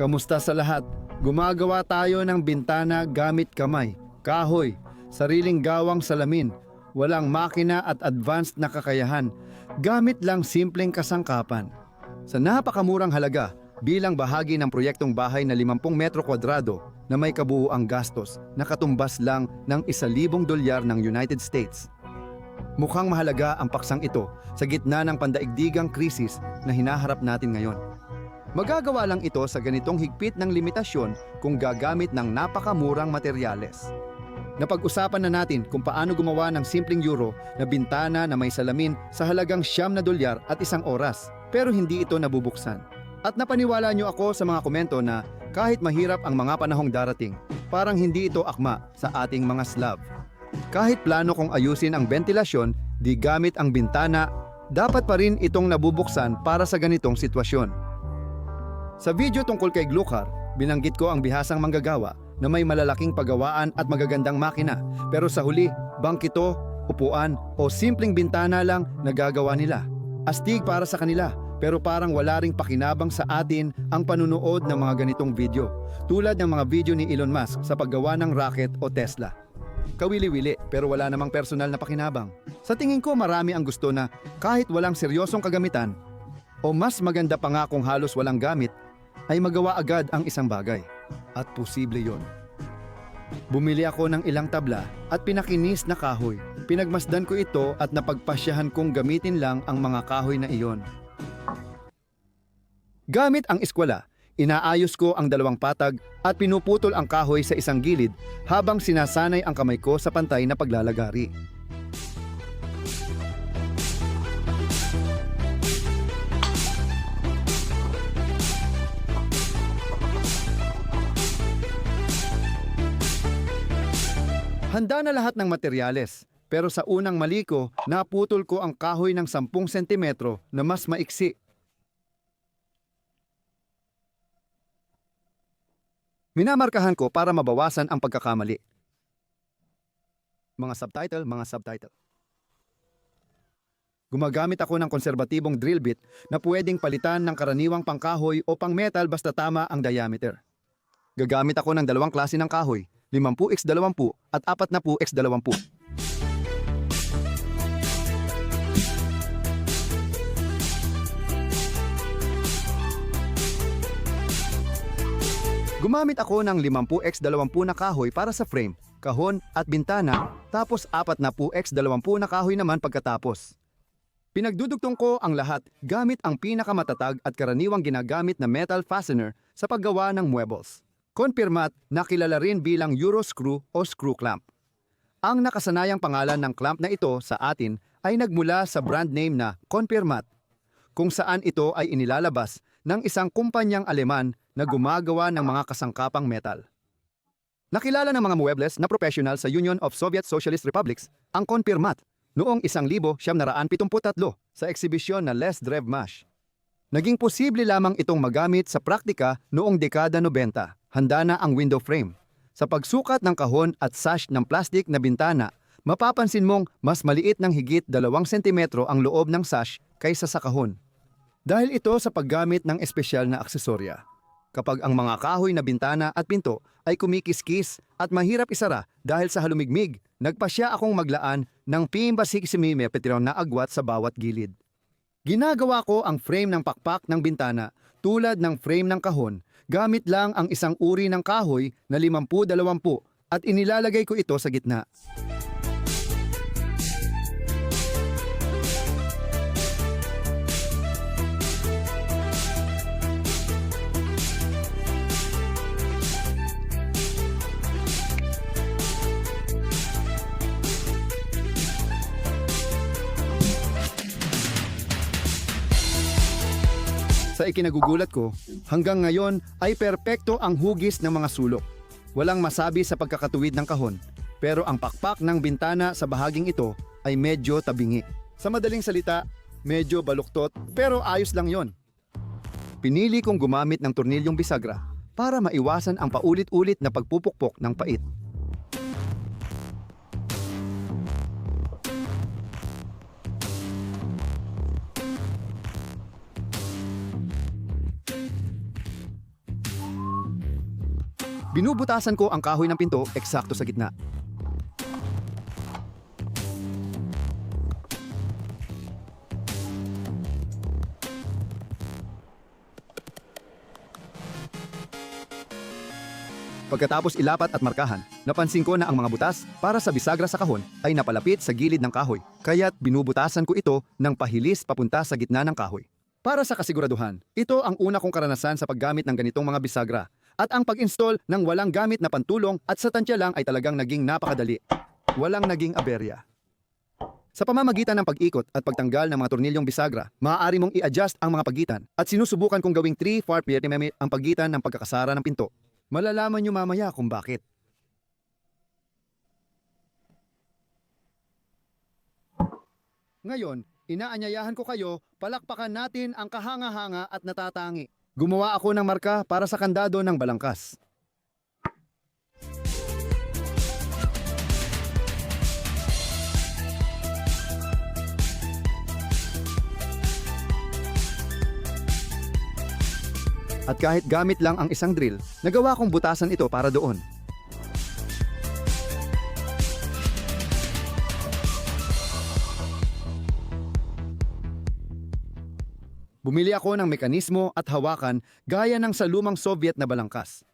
Kamusta sa lahat? Gumagawa tayo ng bintana gamit kamay, kahoy, sariling gawang salamin, walang makina at advanced na kakayahan, gamit lang simpleng kasangkapan. Sa napakamurang halaga, bilang bahagi ng proyektong bahay na 50 metro kwadrado na may kabuuang gastos na katumbas lang ng 1,000 dolyar ng United States. Mukhang mahalaga ang paksang ito sa gitna ng pandaigdigang krisis na hinaharap natin ngayon. Magagawa lang ito sa ganitong higpit ng limitasyon kung gagamit ng napakamurang materyales. Napag-usapan na natin kung paano gumawa ng simpleng euro na bintana na may salamin sa halagang siyam na dolyar at isang oras, pero hindi ito nabubuksan. At napaniwala niyo ako sa mga komento na kahit mahirap ang mga panahong darating, parang hindi ito akma sa ating mga Slav. Kahit plano kong ayusin ang ventilasyon, di gamit ang bintana, dapat pa rin itong nabubuksan para sa ganitong sitwasyon. Sa video tungkol kay Glukar, binanggit ko ang bihasang manggagawa na may malalaking paggawaan at magagandang makina. Pero sa huli, bangkito, upuan o simpleng bintana lang nagagawa nila. Astig para sa kanila, pero parang wala ring pakinabang sa atin ang panunood ng mga ganitong video. Tulad ng mga video ni Elon Musk sa paggawa ng rocket o Tesla. Kawili-wili pero wala namang personal na pakinabang. Sa tingin ko marami ang gusto na kahit walang seryosong kagamitan o mas maganda pa nga kung halos walang gamit ay magawa agad ang isang bagay. At posible yon. Bumili ako ng ilang tabla at pinakinis na kahoy. Pinagmasdan ko ito at napagpasyahan kong gamitin lang ang mga kahoy na iyon. Gamit ang eskwela, inaayos ko ang dalawang patag at pinuputol ang kahoy sa isang gilid habang sinasanay ang kamay ko sa pantay na paglalagari. Handa na lahat ng materyales, pero sa unang mali ko, naputol ko ang kahoy ng 10 sentimetro na mas maiksi. Minamarkahan ko para mabawasan ang pagkakamali. Mga subtitle, mga subtitle. Gumagamit ako ng konserbatibong drill bit na pwedeng palitan ng karaniwang pangkahoy o pang-metal basta tama ang diameter. Gagamit ako ng dalawang klase ng kahoy, 50x20 at 40x20. Gumamit ako ng 50x20 na kahoy para sa frame, kahon at bintana, tapos 40x20 na kahoy naman pagkatapos. Pinagdudugtong ko ang lahat gamit ang pinakamatatag at karaniwang ginagamit na metal fastener sa paggawa ng muebles. Confirmat na kilala rin bilang Euro screw o screw clamp. Ang nakasanayang pangalan ng clamp na ito sa atin ay nagmula sa brand name na Confirmat, kung saan ito ay inilalabas ng isang kumpanyang Aleman na gumagawa ng mga kasangkapang metal. Nakilala ng mga muebles na professional sa Union of Soviet Socialist Republics ang Confirmat noong 1973 sa eksibisyon na Les Drevmash. Naging posible lamang itong magamit sa praktika noong dekada 90. Handa na ang window frame. Sa pagsukat ng kahon at sash ng plastic na bintana, mapapansin mong mas maliit ng higit 2 sentimetro ang loob ng sash kaysa sa kahon. Dahil ito sa paggamit ng espesyal na aksesorya. Kapag ang mga kahoy na bintana at pinto ay kumikiskis at mahirap isara dahil sa halumigmig, nagpasya akong maglaan ng pimbasiksimi petron na agwat sa bawat gilid. Ginagawa ko ang frame ng pakpak ng bintana tulad ng frame ng kahon gamit lang ang isang uri ng kahoy na 50-20 at inilalagay ko ito sa gitna. Sa ikinagugulat ko, hanggang ngayon ay perpekto ang hugis ng mga sulok. Walang masabi sa pagkakatuwid ng kahon, pero ang pakpak ng bintana sa bahaging ito ay medyo tabingi. Sa madaling salita, medyo baluktot pero ayos lang yon. Pinili kong gumamit ng tornilyong bisagra para maiwasan ang paulit-ulit na pagpupukpok ng pait. Binubutasan ko ang kahoy ng pinto eksakto sa gitna. Pagkatapos ilapat at markahan, napansin ko na ang mga butas para sa bisagra sa kahon ay napalapit sa gilid ng kahoy, kaya't binubutasan ko ito ng pahilis papunta sa gitna ng kahoy. Para sa kasiguraduhan, ito ang una kong karanasan sa paggamit ng ganitong mga bisagra at ang pag-install ng walang gamit na pantulong at sa tansya lang ay talagang naging napakadali. Walang naging aberya. Sa pamamagitan ng pag-ikot at pagtanggal ng mga tornilyong bisagra, maaari mong i-adjust ang mga pagitan at sinusubukan kong gawing 3 4 mm ang pagitan ng pagkakasara ng pinto. Malalaman nyo mamaya kung bakit. Ngayon, inaanyayahan ko kayo, palakpakan natin ang kahanga-hanga at natatangi. Gumawa ako ng marka para sa kandado ng balangkas. At kahit gamit lang ang isang drill, nagawa kong butasan ito para doon. Bumili ako ng mekanismo at hawakan gaya ng sa lumang Soviet na balangkas.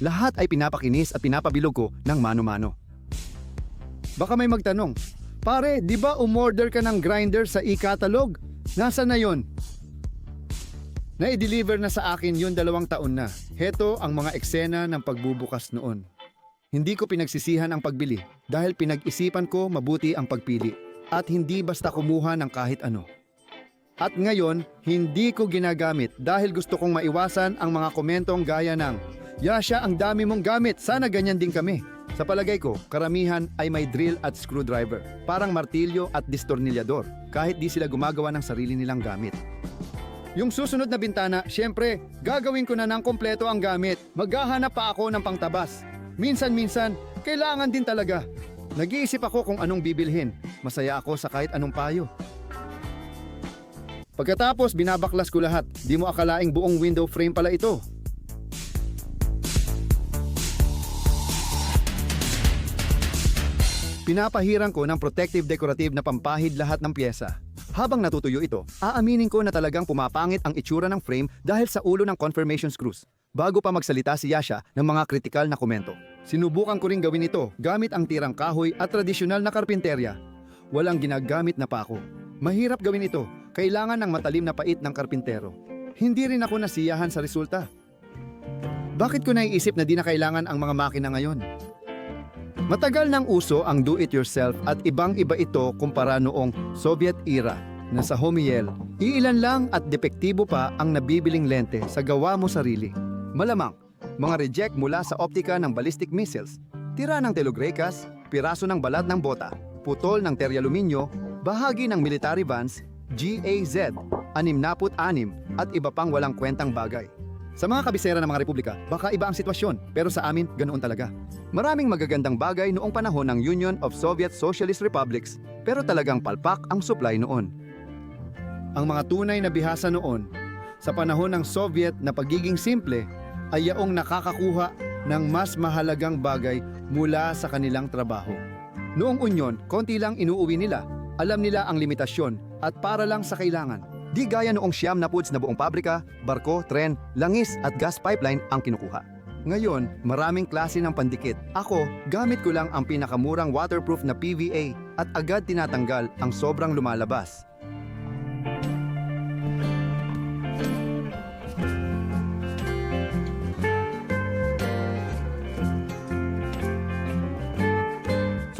Lahat ay pinapakinis at pinapabilog ko ng mano-mano. Baka may magtanong, Pare, di ba umorder ka ng grinder sa e-catalog? Nasa na yon? Na-deliver na sa akin yun dalawang taon na. Heto ang mga eksena ng pagbubukas noon. Hindi ko pinagsisihan ang pagbili dahil pinag-isipan ko mabuti ang pagpili at hindi basta kumuha ng kahit ano. At ngayon, hindi ko ginagamit dahil gusto kong maiwasan ang mga komentong gaya ng Yasha, ang dami mong gamit, sana ganyan din kami. Sa palagay ko, karamihan ay may drill at screwdriver, parang martilyo at distornilyador, kahit di sila gumagawa ng sarili nilang gamit. Yung susunod na bintana, syempre, gagawin ko na ng kompleto ang gamit. Maghahanap pa ako ng pangtabas. Minsan-minsan, kailangan din talaga. Nag-iisip ako kung anong bibilhin. Masaya ako sa kahit anong payo. Pagkatapos, binabaklas ko lahat. Di mo akalaing buong window frame pala ito. Pinapahirang ko ng protective decorative na pampahid lahat ng pyesa. Habang natutuyo ito, aaminin ko na talagang pumapangit ang itsura ng frame dahil sa ulo ng confirmation screws. Bago pa magsalita si Yasha ng mga kritikal na komento. Sinubukan ko rin gawin ito gamit ang tirang kahoy at tradisyonal na karpinterya. Walang ginagamit na pako. Mahirap gawin ito. Kailangan ng matalim na pait ng karpintero. Hindi rin ako nasiyahan sa resulta. Bakit ko naiisip na di na kailangan ang mga makina ngayon? Matagal nang uso ang do-it-yourself at ibang-iba ito kumpara noong Soviet era na sa Homiel, iilan lang at depektibo pa ang nabibiling lente sa gawa mo sarili. Malamang, mga reject mula sa optika ng ballistic missiles, tira ng telogrecas, piraso ng balat ng bota, putol ng teryaluminyo, bahagi ng military vans, GAZ, 66 at iba pang walang kwentang bagay. Sa mga kabisera ng mga republika, baka iba ang sitwasyon, pero sa amin, ganoon talaga. Maraming magagandang bagay noong panahon ng Union of Soviet Socialist Republics, pero talagang palpak ang supply noon. Ang mga tunay na bihasa noon, sa panahon ng Soviet na pagiging simple, ay yaong nakakakuha ng mas mahalagang bagay mula sa kanilang trabaho. Noong Union, konti lang inuuwi nila. Alam nila ang limitasyon at para lang sa kailangan. Di gaya noong siyam na puts na buong pabrika, barko, tren, langis at gas pipeline ang kinukuha. Ngayon, maraming klase ng pandikit. Ako, gamit ko lang ang pinakamurang waterproof na PVA at agad tinatanggal ang sobrang lumalabas.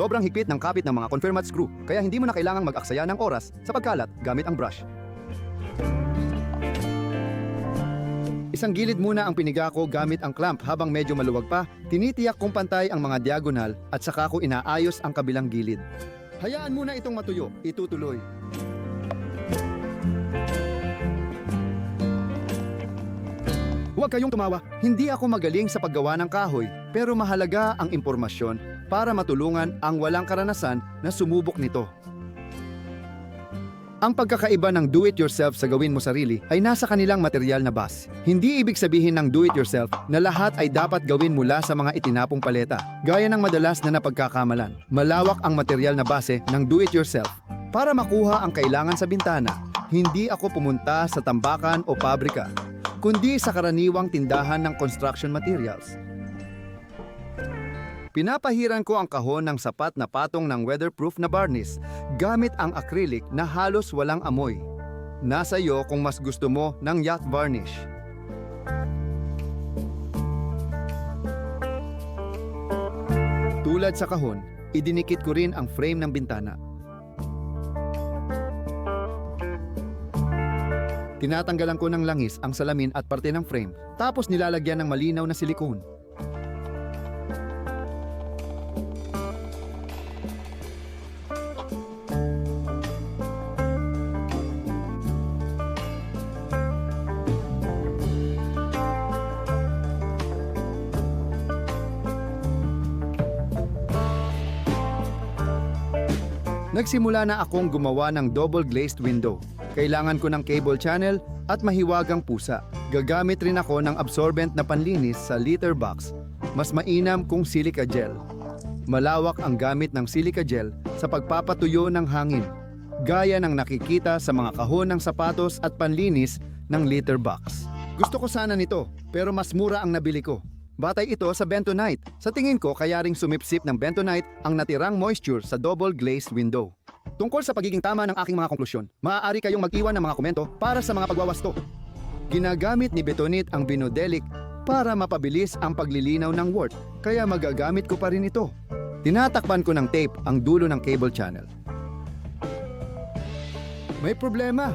Sobrang higpit ng kapit ng mga confirmat screw, kaya hindi mo na kailangang mag-aksaya ng oras sa pagkalat gamit ang brush. Isang gilid muna ang piniga ko gamit ang clamp habang medyo maluwag pa, tinitiyak kong pantay ang mga diagonal at saka ko inaayos ang kabilang gilid. Hayaan muna itong matuyo. Itutuloy. Huwag kayong tumawa. Hindi ako magaling sa paggawa ng kahoy, pero mahalaga ang impormasyon para matulungan ang walang karanasan na sumubok nito. Ang pagkakaiba ng do-it-yourself sa gawin mo sarili ay nasa kanilang material na base. Hindi ibig sabihin ng do-it-yourself na lahat ay dapat gawin mula sa mga itinapong paleta. Gaya ng madalas na napagkakamalan, malawak ang material na base ng do-it-yourself. Para makuha ang kailangan sa bintana, hindi ako pumunta sa tambakan o pabrika, kundi sa karaniwang tindahan ng construction materials. Pinapahiran ko ang kahon ng sapat na patong ng weatherproof na varnish gamit ang acrylic na halos walang amoy. Nasa iyo kung mas gusto mo ng yacht varnish. Tulad sa kahon, idinikit ko rin ang frame ng bintana. Tinatanggalan ko ng langis ang salamin at parte ng frame, tapos nilalagyan ng malinaw na silikon. Nagsimula na akong gumawa ng double glazed window. Kailangan ko ng cable channel at mahiwagang pusa. Gagamit rin ako ng absorbent na panlinis sa liter box. Mas mainam kung silica gel. Malawak ang gamit ng silica gel sa pagpapatuyo ng hangin. Gaya ng nakikita sa mga kahon ng sapatos at panlinis ng liter box. Gusto ko sana nito, pero mas mura ang nabili ko. Batay ito sa bentonite. Sa tingin ko, kaya ring sumipsip ng bentonite ang natirang moisture sa double glazed window. Tungkol sa pagiging tama ng aking mga konklusyon, maaari kayong mag-iwan ng mga komento para sa mga pagwawasto. Ginagamit ni Betonit ang Binodelic para mapabilis ang paglilinaw ng wart, kaya magagamit ko pa rin ito. Tinatakpan ko ng tape ang dulo ng cable channel. May problema.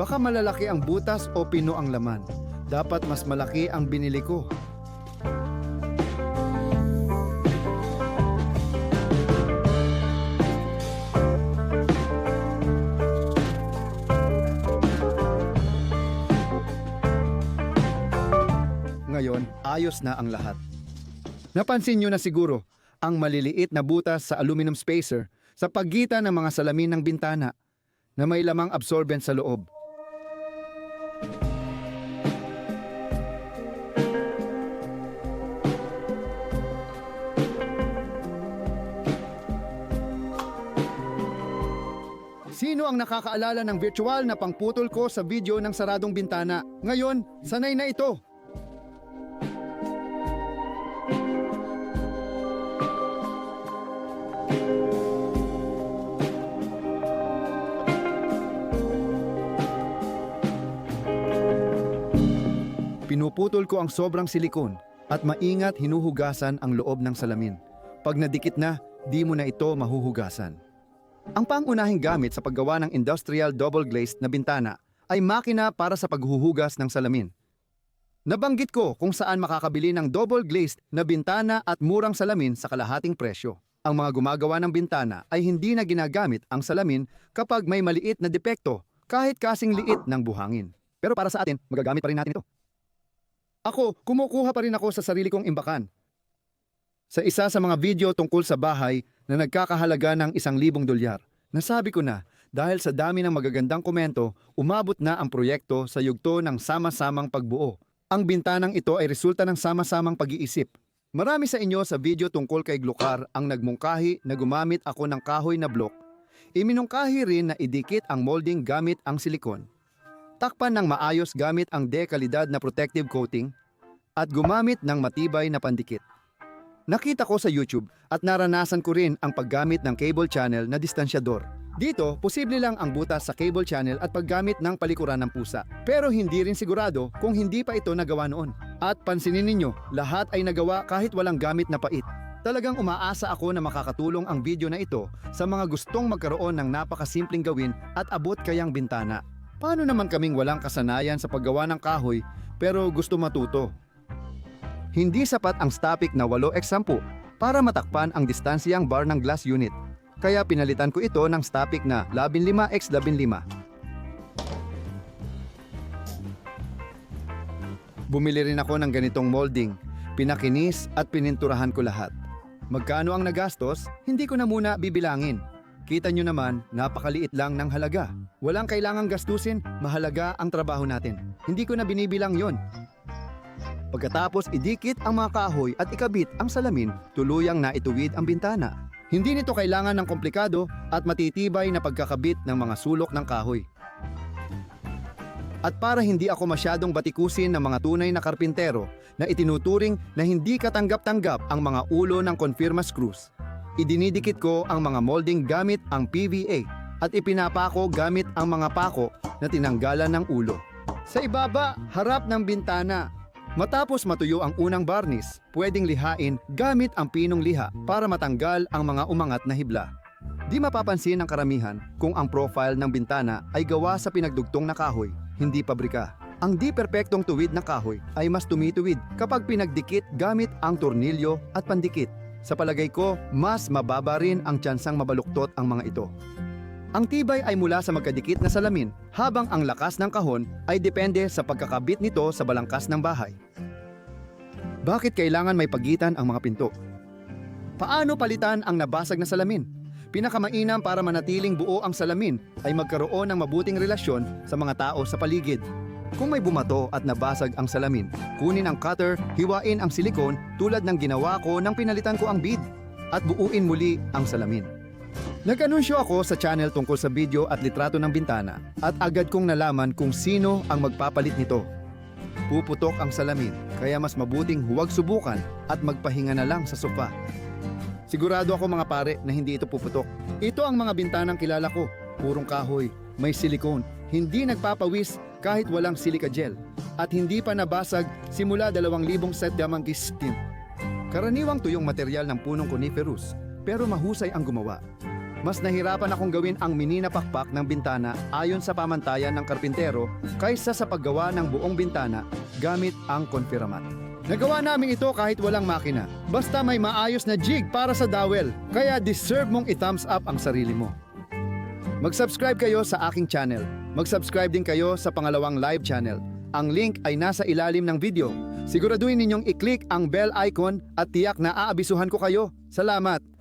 Baka malalaki ang butas o pino ang laman. Dapat mas malaki ang binili ko. Ngayon, ayos na ang lahat. Napansin nyo na siguro ang maliliit na butas sa aluminum spacer sa pagitan ng mga salamin ng bintana na may lamang absorbent sa loob. Sino ang nakakaalala ng virtual na pangputol ko sa video ng saradong bintana? Ngayon, sanay na ito. Pinuputol ko ang sobrang silikon at maingat hinuhugasan ang loob ng salamin. Pag nadikit na, di mo na ito mahuhugasan. Ang pangunahing gamit sa paggawa ng industrial double glazed na bintana ay makina para sa paghuhugas ng salamin. Nabanggit ko kung saan makakabili ng double glazed na bintana at murang salamin sa kalahating presyo. Ang mga gumagawa ng bintana ay hindi na ginagamit ang salamin kapag may maliit na depekto kahit kasing liit ng buhangin. Pero para sa atin, magagamit pa rin natin ito. Ako, kumukuha pa rin ako sa sarili kong imbakan. Sa isa sa mga video tungkol sa bahay na nagkakahalaga ng isang libong dolyar, nasabi ko na dahil sa dami ng magagandang komento, umabot na ang proyekto sa yugto ng sama-samang pagbuo. Ang bintanang ito ay resulta ng sama-samang pag-iisip. Marami sa inyo sa video tungkol kay Glukar ang nagmungkahi na gumamit ako ng kahoy na blok. Iminungkahi rin na idikit ang molding gamit ang silikon. Takpan ng maayos gamit ang dekalidad na protective coating at gumamit ng matibay na pandikit. Nakita ko sa YouTube at naranasan ko rin ang paggamit ng cable channel na distansyador. Dito, posible lang ang butas sa cable channel at paggamit ng palikuran ng pusa. Pero hindi rin sigurado kung hindi pa ito nagawa noon. At pansinin ninyo, lahat ay nagawa kahit walang gamit na pait. Talagang umaasa ako na makakatulong ang video na ito sa mga gustong magkaroon ng napakasimpleng gawin at abot kayang bintana. Paano naman kaming walang kasanayan sa paggawa ng kahoy pero gusto matuto? Hindi sapat ang static na 8x10 para matakpan ang distansyang bar ng glass unit. kaya pinalitan ko ito ng Stapic na 15x15. Bumili rin ako ng ganitong molding, pinakinis at pininturahan ko lahat. Magkano ang nagastos? Hindi ko na muna bibilangin. Kita nyo naman, napakaliit lang ng halaga. Walang kailangang gastusin, mahalaga ang trabaho natin. Hindi ko na binibilang yon. Pagkatapos idikit ang mga kahoy at ikabit ang salamin, tuluyang naituwid ang bintana. Hindi nito kailangan ng komplikado at matitibay na pagkakabit ng mga sulok ng kahoy. At para hindi ako masyadong batikusin ng mga tunay na karpintero na itinuturing na hindi katanggap-tanggap ang mga ulo ng confirma screws, idinidikit ko ang mga molding gamit ang PVA at ipinapako gamit ang mga pako na tinanggalan ng ulo. Sa ibaba, harap ng bintana, matapos matuyo ang unang barnis, pwedeng lihain gamit ang pinong liha para matanggal ang mga umangat na hibla. Di mapapansin ng karamihan kung ang profile ng bintana ay gawa sa pinagdugtong na kahoy, hindi pabrika. Ang di perpektong tuwid na kahoy ay mas tumituwid kapag pinagdikit gamit ang tornilyo at pandikit. Sa palagay ko, mas mababa rin ang tsansang mabaluktot ang mga ito. Ang tibay ay mula sa magkadikit na salamin, habang ang lakas ng kahon ay depende sa pagkakabit nito sa balangkas ng bahay. Bakit kailangan may pagitan ang mga pinto? Paano palitan ang nabasag na salamin? Pinakamainam para manatiling buo ang salamin ay magkaroon ng mabuting relasyon sa mga tao sa paligid. Kung may bumato at nabasag ang salamin, kunin ang cutter, hiwain ang silikon tulad ng ginawa ko nang pinalitan ko ang bead at buuin muli ang salamin. Nag-anunsyo ako sa channel tungkol sa video at litrato ng bintana at agad kong nalaman kung sino ang magpapalit nito. Puputok ang salamin kaya mas mabuting huwag subukan at magpahinga na lang sa sofa. Sigurado ako mga pare na hindi ito puputok. Ito ang mga bintanang kilala ko. Purong kahoy, may silikon, hindi nagpapawis kahit walang silica gel, at hindi pa nabasag simula 2,000 set damangkis tin. Karaniwang tuyong material ng punong coniferous, pero mahusay ang gumawa. Mas nahirapan akong gawin ang mini pakpak ng bintana ayon sa pamantayan ng karpintero kaysa sa paggawa ng buong bintana gamit ang konfiramat. Nagawa namin ito kahit walang makina. Basta may maayos na jig para sa dowel. Kaya deserve mong i-thumbs up ang sarili mo. Mag-subscribe kayo sa aking channel. Mag-subscribe din kayo sa pangalawang live channel. Ang link ay nasa ilalim ng video. Siguraduhin ninyong i-click ang bell icon at tiyak na aabisuhan ko kayo. Salamat!